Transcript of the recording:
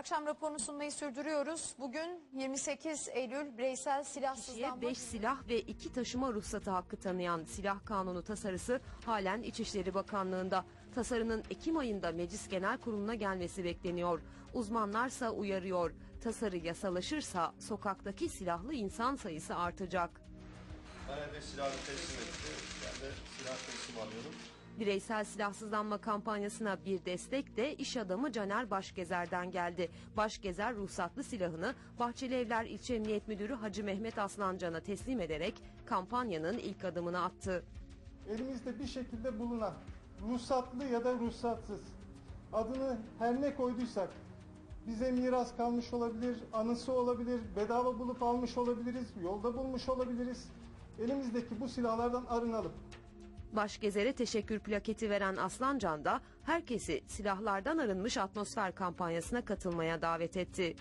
Akşam raporunu sunmayı sürdürüyoruz. Bugün 28 Eylül bireysel silahsızlanma... Kişiye 5 silah ve 2 taşıma ruhsatı hakkı tanıyan silah kanunu tasarısı halen İçişleri Bakanlığı'nda. Tasarının Ekim ayında Meclis Genel Kurulu'na gelmesi bekleniyor. Uzmanlarsa uyarıyor. Tasarı yasalaşırsa sokaktaki silahlı insan sayısı artacak. Bana bir silahı teslim etti. Ben de silah teslim alıyorum. Bireysel silahsızlanma kampanyasına bir destek de iş adamı Caner Başgezer'den geldi. Başgezer ruhsatlı silahını Bahçeli Evler İlçe Emniyet Müdürü Hacı Mehmet Aslancan'a teslim ederek kampanyanın ilk adımını attı. elimizde bir şekilde bulunan ruhsatlı ya da ruhsatsız adını her ne koyduysak bize miras kalmış olabilir, anısı olabilir, bedava bulup almış olabiliriz, yolda bulmuş olabiliriz. Elimizdeki bu silahlardan arınalım. Başgezer'e teşekkür plaketi veren Aslancan da herkesi silahlardan arınmış atmosfer kampanyasına katılmaya davet etti.